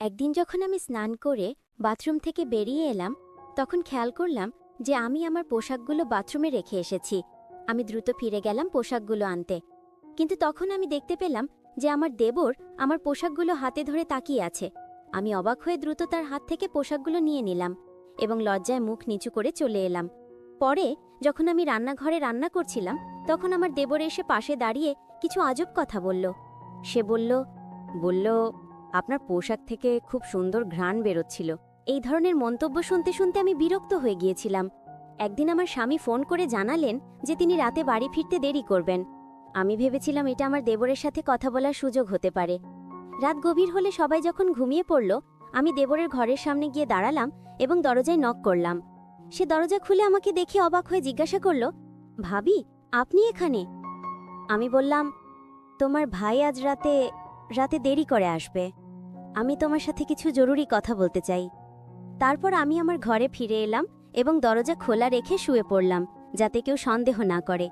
একদিন যখন আমি স্নান করে বাথরুম থেকে বেরিয়ে এলাম, তখন খেয়াল করলাম যে আমি আমার পোশাকগুলো বাথরুমে রেখে এসেছি। আমি দ্রুত ফিরে গেলাম পোশাকগুলো আনতে। কিন্তু তখন আমি দেখতে পেলাম যে আমার দেবর আমার পোশাকগুলো হাতে ধরে তাকিয়ে আছে। আমি অবাক হয়ে দ্রুত তার হাত থেকে পোশাকগুলো নিয়ে নিলাম এবং লজ্জায় মুখ নিচু করে চলে এলাম। পরে যখন আমি রান্নাঘরে রান্না করছিলাম, তখন আমার দেবর এসে পাশে দাঁড়িয়ে কিছু আজব কথা বলল। সে বলল বলল আপনার পোশাক থেকে খুব সুন্দর ঘ্রাণ বেরোচ্ছিল। এই ধরনের মন্তব্য শুনতে শুনতে আমি বিরক্ত হয়ে গিয়েছিলাম। একদিন আমার স্বামী ফোন করে জানালেন যে তিনি রাতে বাড়ি ফিরতে দেরি করবেন। আমি ভেবেছিলাম এটা আমার দেবরের সাথে কথা বলার সুযোগ হতে পারে। রাত গভীর হলে সবাই যখন ঘুমিয়ে পড়ল, আমি দেবরের ঘরের সামনে গিয়ে দাঁড়ালাম এবং দরজায় নক করলাম। সে দরজা খুলে আমাকে দেখে অবাক হয়ে জিজ্ঞাসা করল, ভাবি, আপনি এখানে? আমি বললাম, তোমার ভাই আজ রাতে রাতে দেরি করে আসবে। আমি তোমার সাথে কিছু জরুরি কথা বলতে চাই। তারপর আমি আমার ঘরে ফিরে এলাম এবং দরজা খোলা রেখে শুয়ে পড়লাম, যাতে কেউ সন্দেহ না করে।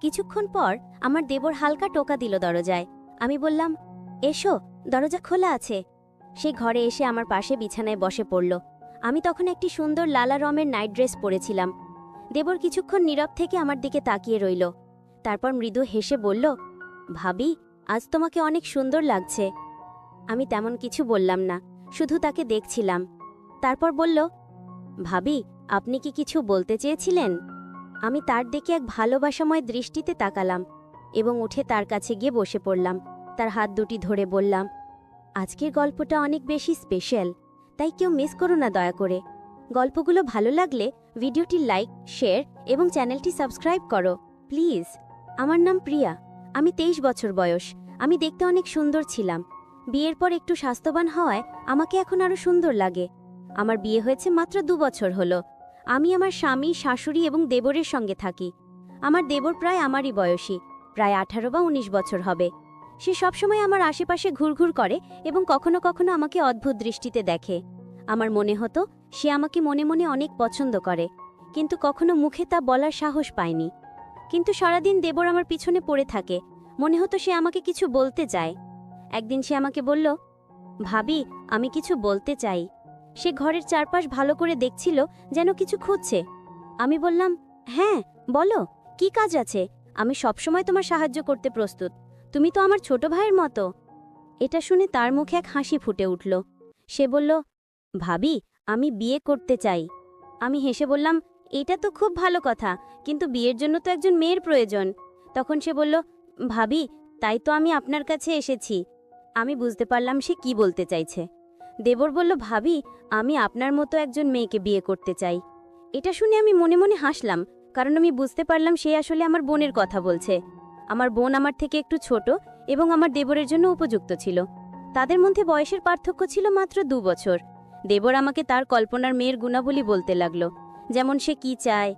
কিছুক্ষণ পর আমার দেবর হালকা টোকা দিল দরজায়। আমি বললাম, এসো, দরজা খোলা আছে। সে ঘরে এসে আমার পাশে বিছানায় বসে পড়ল। আমি তখন একটি সুন্দর লালা রমের নাইট ড্রেস পরেছিলাম। দেবর কিছুক্ষণ নীরব থেকে আমার দিকে তাকিয়ে রইল। তারপর মৃদু হেসে বলল, ভাবি আজ তোমাকে অনেক সুন্দর লাগছে। আমি তেমন কিছু বললাম না, শুধু তাকে দেখছিলাম। তারপর বলল, ভাবি, আপনি কি কিছু বলতে চেয়েছিলেন? আমি তার দিকে এক ভালোবাসাময় দৃষ্টিতে তাকালাম এবং উঠে তার কাছে গিয়ে বসে পড়লাম। তার হাত দুটি ধরে বললাম, আজকের গল্পটা অনেক বেশি স্পেশাল, তাই কেউ মিস করো না দয়া করে। গল্পগুলো ভালো লাগলে ভিডিওটি লাইক, শেয়ার এবং চ্যানেলটি সাবস্ক্রাইব করো, প্লিজ। আমার নাম প্রিয়া, আমি তেইশ বছর বয়স। আমি দেখতে অনেক সুন্দর ছিলাম। বিয়ের পর একটু স্বাস্থ্যবান হওয়ায় আমাকে এখন আরও সুন্দর লাগে। আমার বিয়ে হয়েছে মাত্র দু বছর হলো। আমি আমার স্বামী, শাশুড়ি এবং দেবরের সঙ্গে থাকি। আমার দেবর প্রায় আমারই বয়সী, প্রায় আঠারো বা উনিশ বছর হবে। সে সবসময় আমার আশেপাশে ঘুরঘুর করে এবং কখনো কখনো আমাকে অদ্ভুত দৃষ্টিতে দেখে। আমার মনে হতো, সে আমাকে মনে মনে অনেক পছন্দ করে, কিন্তু কখনো মুখে তা বলার সাহস পায়নি। কিন্তু সারাদিন দেবর আমার পিছনে পড়ে থাকে মনে হতো সে আমাকে কিছু বলতে চায়। একদিন সে আমাকে বলল, ভাবি, আমি কিছু বলতে চাই। সে ঘরের চারপাশ ভালো করে দেখছিল যেন কিছু খুঁজছে। আমি বললাম হ্যাঁ বলো, কি কাজ আছে? আমি সবসময় তোমার সাহায্য করতে প্রস্তুত। তুমি তো আমার ছোট ভাইয়ের মতো। এটা শুনে তার মুখে এক হাসি ফুটে উঠল। সে বলল, ভাবি, আমি বিয়ে করতে চাই। আমি হেসে বললাম, এটা তো খুব ভালো কথা, কিন্তু বিয়ের জন্য তো একজন মেয়ের প্রয়োজন। তখন সে বলল ভাবি, তাই তো আমি আপনার কাছে এসেছি। আমি বুঝতে পারলাম সে কি বলতে চাইছে। দেবর বলল, ভাবি, আমি আপনার মতো একজন মেয়েকে বিয়ে করতে চাই। এটা শুনে আমি মনে মনে হাসলাম, কারণ আমি বুঝতে পারলাম সে আসলে আমার বোনের কথা বলছে। আমার বোন আমার থেকে একটু ছোট এবং আমার দেবরের জন্য উপযুক্ত ছিল। তাদের মধ্যে বয়সের পার্থক্য ছিল মাত্র দু বছর। দেবর আমাকে তার কল্পনার মেয়ের গুণাবলী বলতে লাগল, যেমন সে কি চায়।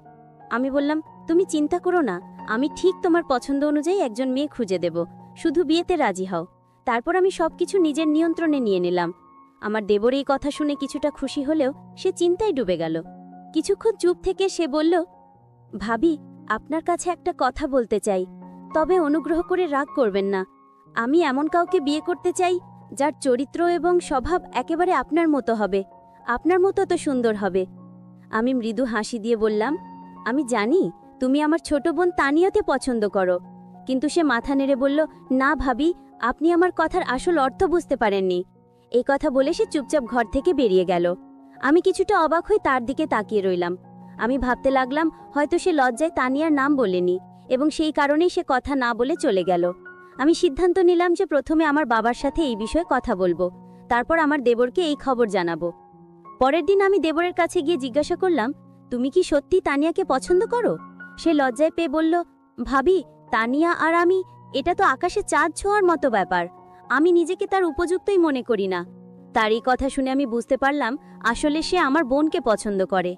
আমি বললাম, তুমি চিন্তা করো না আমি ঠিক তোমার পছন্দ অনুযায়ী একজন মেয়ে খুঁজে দেব। শুধু বিয়েতে রাজি হও। তারপর আমি সবকিছু নিজের নিয়ন্ত্রণে নিয়ে নিলাম। আমার দেবর এই কথা শুনে কিছুটা খুশি হলেও সে চিন্তায় ডুবে গেল। কিছুক্ষণ চুপ থেকে সে বলল, ভাবি, আপনার কাছে একটা কথা বলতে চাই। তবে অনুগ্রহ করে রাগ করবেন না। আমি এমন কাউকে বিয়ে করতে চাই, যার চরিত্র এবং স্বভাব একেবারে আপনার মতো হবে। আপনার মতো তো সুন্দর হবে। আমি মৃদু হাসি দিয়ে বললাম, আমি জানি তুমি আমার ছোট বোন তানিয়াতে পছন্দ করো। কিন্তু সে মাথা নেড়ে বলল, না ভাবি, আপনি আমার কথার আসল অর্থ বুঝতে পারেননি। এই কথা বলে সে চুপচাপ ঘর থেকে বেরিয়ে গেল। আমি কিছুটা অবাক হয়ে তার দিকে তাকিয়ে রইলাম। আমি ভাবতে লাগলাম, হয়তো সে লজ্জায় তানিয়ার নাম বলেনি এবং সেই কারণেই সে কথা না বলে চলে গেল। আমি সিদ্ধান্ত নিলাম যে প্রথমে আমার বাবার সাথে এই বিষয়ে কথা বলব। তারপর আমার দেবরকে এই খবর জানাব। পরের দিন আমি দেবরের কাছে গিয়ে জিজ্ঞাসা করলাম, তুমি কি সত্যি তানিয়াকে পছন্দ করো? সে লজ্জায় পেয়ে বলল, ভাবি, তানিয়া আর আমি, এটা তো আকাশে চাঁদ ছোঁয়ার মতো ব্যাপার। আমি নিজেকে তার উপযুক্তই মনে করি না। তার এই কথা শুনে আমি বুঝতে পারলাম আসলে সে আমার বোনকে পছন্দ করে।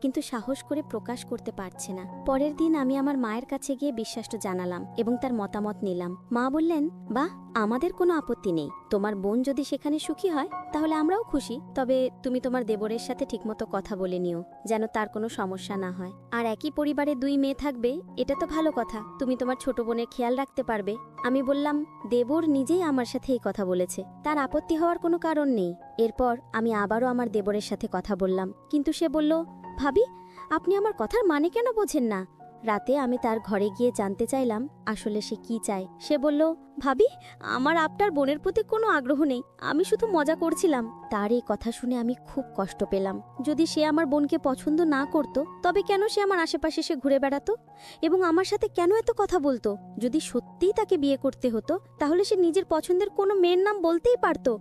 কিন্তু সাহস করে প্রকাশ করতে পারছে না। পরের দিন আমি আমার মায়ের কাছে গিয়ে বিশ্বাসটা জানালাম এবং তার মতামত নিলাম। মা বললেন, বাহ, আমাদের কোনো আপত্তি নেই। তোমার বোন যদি সেখানে সুখী হয়, তাহলে আমরাও খুশি। তবে তুমি তোমার দেবরের সাথে ঠিকমতো কথা বলে নিও, যেন তার কোনো সমস্যা না হয়। আর একই পরিবারে দুই মেয়ে থাকবে, এটা তো ভালো কথা। তুমি তোমার ছোট বোনের খেয়াল রাখতে পারবে। আমি বললাম, দেবর নিজেই আমার সাথে এই কথা বলেছে। তার আপত্তি হওয়ার কোনো কারণ নেই। এরপর আমি আবারও আমার দেবরের সাথে কথা বললাম। কিন্তু সে বলল ভাবি, আপনি আমার কথার মানে কেন বোঝেন না? রাতে আমি তার ঘরে গিয়ে জানতে চাইলাম আসলে সে কি চায়। সে বলল, ভাবি, আমার আপনার বোনের প্রতি কোনো আগ্রহ নেই। আমি শুধু মজা করছিলাম। তার এই কথা শুনে আমি খুব কষ্ট পেলাম। যদি সে আমার বোনকে পছন্দ না করত, তবে কেন সে আমার আশেপাশে সে ঘুরে বেড়াতো? এবং আমার সাথে কেন এত কথা বলতো? যদি সত্যিই তাকে বিয়ে করতে হতো, তাহলে সে নিজের পছন্দের কোনো মেয়ের নাম বলতেই পারতো।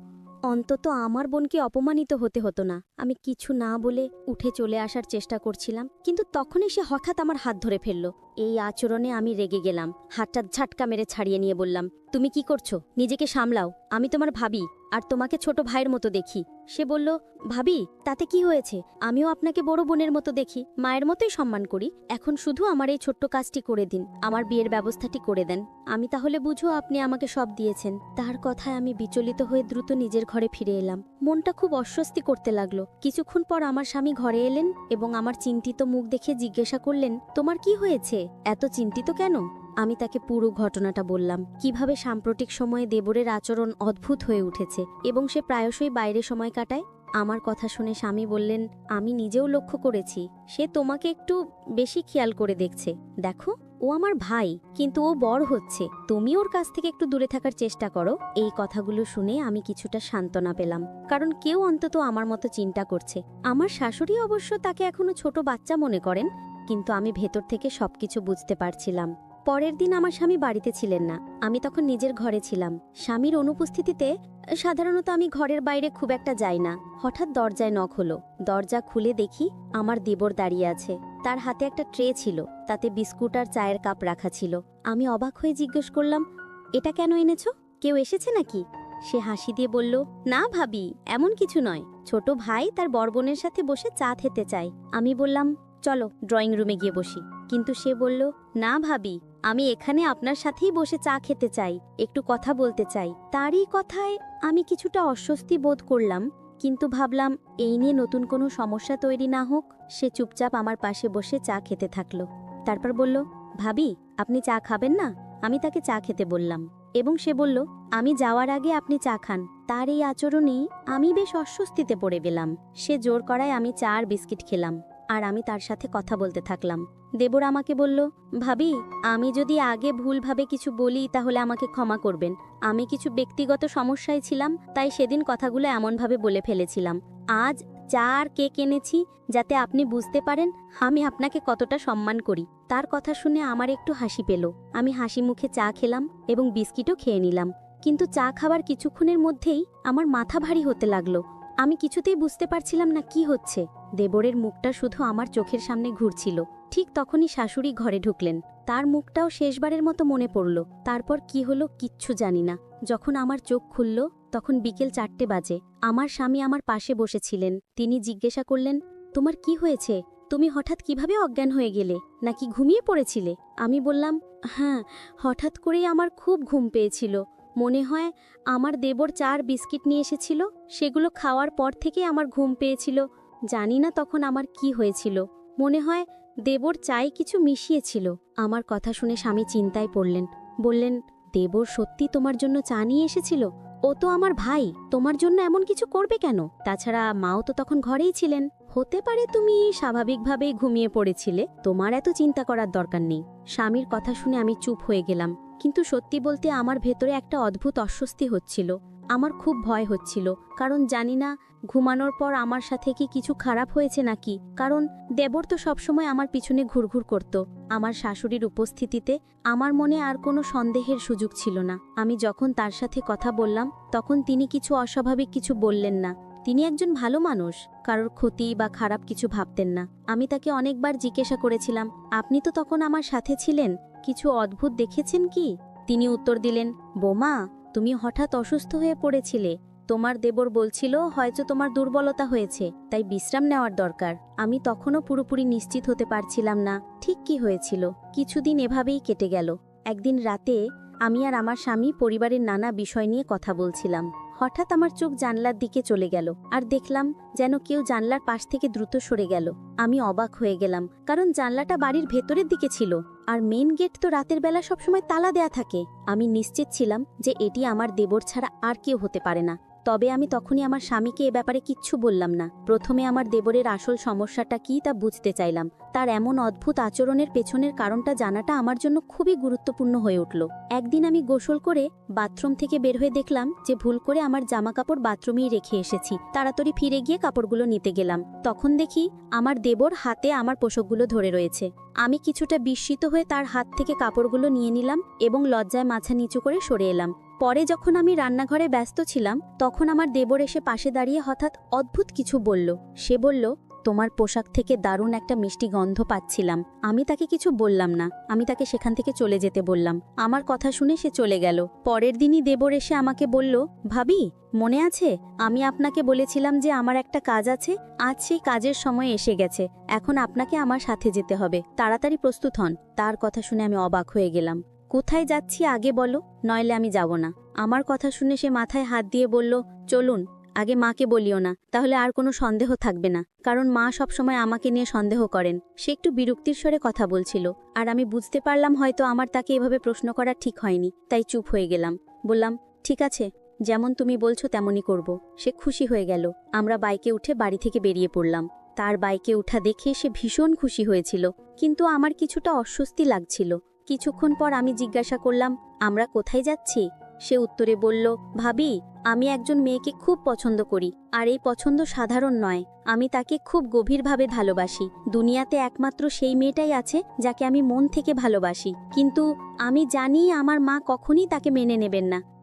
অন্তত আমার বোনকে অপমানিত হতে হতো না। আমি কিছু না বলে উঠে চলে আসার চেষ্টা করছিলাম, কিন্তু তখনই সে হঠাৎ আমার হাত ধরে ফেলল। এই আচরণে আমি রেগে গেলাম, হাতটা ঝাটকা মেরে ছাড়িয়ে নিয়ে বললাম, তুমি কি করছ? নিজেকে সামলাও। আমি তোমার ভাবি, আর তোমাকে ছোট ভাইয়ের মতো দেখি। সে বলল, ভাবি, তাতে কি হয়েছে? আমিও আপনাকে বড় বোনের মতো দেখি। মায়ের মতোই সম্মান করি। এখন শুধু আমার এই ছোট্ট কাজটি করে দিন। আমার বিয়ের ব্যবস্থাটি করে দেন। আমি তাহলে বুঝো আপনি আমাকে সব দিয়েছেন। তার কথায় আমি বিচলিত হয়ে দ্রুত নিজের ঘরে ফিরে এলাম। মনটা খুব অস্বস্তি করতে লাগল। কিছুক্ষণ পর আমার স্বামী ঘরে এলেন এবং আমার চিন্তিত মুখ দেখে জিজ্ঞাসা করলেন, তোমার কি হয়েছে? এত চিন্তিত কেন? আমি তাকে পুরো ঘটনাটা বললাম। কীভাবে সাম্প্রতিক সময়ে দেবরের আচরণ অদ্ভুত হয়ে উঠেছে এবং সে প্রায়শই বাইরে সময় কাটায়? আমার কথা শুনে স্বামী বললেন, আমি নিজেও লক্ষ্য করেছি। সে তোমাকে একটু বেশি খেয়াল করে দেখছে। দেখো, ও আমার ভাই, কিন্তু ও বড় হচ্ছে। তুমি ওর কাছ থেকে একটু দূরে থাকার চেষ্টা করো। এই কথাগুলো শুনে আমি কিছুটা সান্ত্বনা পেলাম। কারণ কেউ অন্তত আমার মতো চিন্তা করছে। আমার শাশুড়ি অবশ্য তাকে এখনও ছোট বাচ্চা মনে করেন। কিন্তু আমি ভেতর থেকে সবকিছু বুঝতে পারছিলাম। পরের দিন আমার স্বামী বাড়িতে ছিলেন না। আমি তখন নিজের ঘরে ছিলাম। স্বামীর অনুপস্থিতিতে, সাধারণত আমি ঘরের বাইরে খুব একটা যাই না। হঠাৎ দরজায় নখ হলো। দরজা খুলে দেখি আমার দেবর দাঁড়িয়ে আছে। তার হাতে একটা ট্রে ছিল। তাতে বিস্কুট আর চায়ের কাপ রাখা ছিল। আমি অবাক হয়ে জিজ্ঞেস করলাম, এটা কেন এনেছো? কেউ এসেছে নাকি? সে হাসি দিয়ে বলল, না ভাবি, এমন কিছু নয়। ছোট ভাই তার বরবোনের সাথে বসে চা খেতে চায়। আমি বললাম চলো ড্রয়িং রুমে গিয়ে বসি। কিন্তু সে বলল, না ভাবি, আমি এখানে আপনার সাথেই বসে চা খেতে চাই, একটু কথা বলতে চাই। তারই কথায় আমি কিছুটা অস্বস্তি বোধ করলাম, কিন্তু ভাবলাম, এই নিয়ে নতুন কোনো সমস্যা তৈরি না হোক। সে চুপচাপ আমার পাশে বসে চা খেতে থাকল। তারপর বলল, ভাবি, আপনি চা খাবেন না? আমি তাকে চা খেতে বললাম। এবং সে বলল, আমি যাওয়ার আগে আপনি চা খান। তার এই আচরণেই আমি বেশ অস্বস্তিতে পড়ে গেলাম। সে জোর করায় আমি চা আর বিস্কিট খেলাম। আর আমি তার সাথে কথা বলতে থাকলাম। দেবর আমাকে বলল, ভাবি, আমি যদি আগে ভুলভাবে কিছু বলি তাহলে আমাকে ক্ষমা করবেন। আমি কিছু ব্যক্তিগত সমস্যায় ছিলাম, তাই সেদিন কথাগুলো এমনভাবে বলে ফেলেছিলাম। আজ চা আর কেক এনেছি, যাতে আপনি বুঝতে পারেন আমি আপনাকে কতটা সম্মান করি। তার কথা শুনে আমার একটু হাসি পেল। আমি হাসি মুখে চা খেলাম এবং বিস্কিটও খেয়ে নিলাম। কিন্তু চা খাবার কিছুক্ষণের মধ্যেই আমার মাথা ভারী হতে লাগল। আমি কিছুতেই বুঝতে পারছিলাম না কি হচ্ছে। দেবরের মুখটা শুধু আমার চোখের সামনে ঘুরছিল। ঠিক তখনই শাশুড়ি ঘরে ঢুকলেন। তার মুখটাও শেষবারের মতো মনে পড়ল। তারপর কি হলো কিচ্ছু জানি না। যখন আমার চোখ খুলল, তখন বিকেল চারটে বাজে। আমার স্বামী আমার পাশে বসেছিলেন। তিনি জিজ্ঞাসা করলেন, তোমার কি হয়েছে? তুমি হঠাৎ কীভাবে অজ্ঞান হয়ে গেলে? নাকি ঘুমিয়ে পড়েছিলে? আমি বললাম হ্যাঁ হঠাৎ করেই আমার খুব ঘুম পেয়েছিল। মনে হয় আমার দেবর চার বিস্কিট নিয়ে এসেছিল, সেগুলো খাওয়ার পর থেকে আমার ঘুম পেয়েছিল। জানি না তখন আমার কি হয়েছিল। মনে হয় দেবর চায়ে কিছু মিশিয়েছিল। আমার কথা শুনে স্বামী চিন্তায় পড়লেন। বললেন, দেবর সত্যি তোমার জন্য চা নিয়ে এসেছিল? ও তো আমার ভাই, তোমার জন্য এমন কিছু করবে কেন? তাছাড়া মাও তো তখন ঘরেই ছিলেন। হতে পারে তুমি স্বাভাবিকভাবেই ঘুমিয়ে পড়েছিলে, তোমার এত চিন্তা করার দরকার নেই। স্বামীর কথা শুনে আমি চুপ হয়ে গেলাম। কিন্তু সত্যি বলতে আমার ভেতরে একটা অদ্ভুত অস্বস্তি হচ্ছিল। আমার খুব ভয় হচ্ছিল, কারণ জানি না, ঘুমানোর পর আমার সাথে কি কিছু খারাপ হয়েছে নাকি? কারণ দেবর তো সবসময় আমার পিছনে ঘুরঘুর করত। আমার শাশুড়ির উপস্থিতিতে আমার মনে আর কোনো সন্দেহের সুযোগ ছিল না। আমি যখন তার সাথে কথা বললাম, তখন তিনি কিছু অস্বাভাবিক কিছু বললেন না। তিনি একজন ভালো মানুষ, কারোর ক্ষতি বা খারাপ কিছু ভাবতেন না। আমি তাকে অনেকবার জিজ্ঞাসা করেছিলাম, আপনি তো তখন আমার সাথে ছিলেন? কিছু অদ্ভুত দেখেছেন কি? তিনি উত্তর দিলেন, বোমা, তুমি হঠাৎ অসুস্থ হয়ে পড়েছিলে। তোমার দেবর বলছিল, হয়তো তোমার দুর্বলতা হয়েছে, তাই বিশ্রাম নেওয়ার দরকার। আমি তখনও পুরোপুরি নিশ্চিত হতে পারছিলাম না। ঠিক কি হয়েছিল? কিছুদিন এভাবেই কেটে গেল। একদিন রাতে আমি আর আমার স্বামী পরিবারের নানা বিষয় নিয়ে কথা বলছিলাম। হঠাৎ আমার চোখ জানলার দিকে চলে গেল, আর দেখলাম যেন কেউ জানলার পাশ থেকে দ্রুত সরে গেল। আমি অবাক হয়ে গেলাম, কারণ জানলাটা বাড়ির ভেতরের দিকে ছিল, আর মেন গেট তো রাতের বেলা সবসময় তালা দেয়া থাকে। আমি নিশ্চিত ছিলাম যে এটি আমার দেবর ছাড়া আর কেউ হতে পারে না। তবে আমি তখনই আমার স্বামীকে এ ব্যাপারে কিচ্ছু বললাম না। প্রথমে আমার দেবরের আসল সমস্যাটা কী তা বুঝতে চাইলাম। তার এমন অদ্ভুত আচরণের পেছনের কারণটা জানাটা আমার জন্য খুবই গুরুত্বপূর্ণ হয়ে উঠল। একদিন আমি গোসল করে বাথরুম থেকে বের হয়ে দেখলাম যে ভুল করে আমার জামা কাপড় বাথরুমেই রেখে এসেছি। তাড়াতাড়ি ফিরে গিয়ে কাপড়গুলো নিতে গেলাম। তখন দেখি আমার দেবর হাতে আমার পোশাকগুলো ধরে রয়েছে। আমি কিছুটা বিস্মিত হয়ে তার হাত থেকে কাপড়গুলো নিয়ে নিলাম এবং লজ্জায় মাথা নিচু করে সরে এলাম। পরে যখন আমি রান্নাঘরে ব্যস্ত ছিলাম, তখন আমার দেবর এসে পাশে দাঁড়িয়ে হঠাৎ অদ্ভুত কিছু বলল। সে বলল, তোমার পোশাক থেকে দারুণ একটা মিষ্টি গন্ধ পাচ্ছিলাম। আমি তাকে কিছু বললাম না। আমি তাকে সেখান থেকে চলে যেতে বললাম। আমার কথা শুনে সে চলে গেল। পরের দিনই দেবর এসে আমাকে বলল, ভাবি, মনে আছে? আমি আপনাকে বলেছিলাম যে আমার একটা কাজ আছে। আজ সেই কাজের সময় এসে গেছে। এখন আপনাকে আমার সাথে যেতে হবে। তাড়াতাড়ি প্রস্তুত হন। তার কথা শুনে আমি অবাক হয়ে গেলাম। কোথায় যাচ্ছি আগে বলো, নইলে আমি যাব না। আমার কথা শুনে সে মাথায় হাত দিয়ে বলল, চলুন, আগে মাকে বলিও না, তাহলে আর কোনো সন্দেহ থাকবে না। কারণ মা সবসময় আমাকে নিয়ে সন্দেহ করেন। সে একটু বিরক্তির স্বরে কথা বলছিল, আর আমি বুঝতে পারলাম হয়তো আমার তাকে এভাবে প্রশ্ন করা ঠিক হয়নি, তাই চুপ হয়ে গেলাম। বললাম, ঠিক আছে, যেমন তুমি বলছো তেমনই করব। সে খুশি হয়ে গেল। আমরা বাইকে উঠে বাড়ি থেকে বেরিয়ে পড়লাম। তার বাইকে উঠা দেখে সে ভীষণ খুশি হয়েছিল, কিন্তু আমার কিছুটা অস্বস্তি লাগছিল। কিছুক্ষণ পর আমি জিজ্ঞাসা করলাম, আমরা কোথায় যাচ্ছি? সে উত্তরে বলল, ভাবি, আমি একজন মেয়েকে খুব পছন্দ করি, আর এই পছন্দ সাধারণ নয়। আমি তাকে খুব গভীরভাবে ভালোবাসি। দুনিয়াতে একমাত্র সেই মেয়েটাই আছে যাকে আমি মন থেকে ভালোবাসি। কিন্তু আমি জানি আমার মা কখনই তাকে মেনে নেবেন না।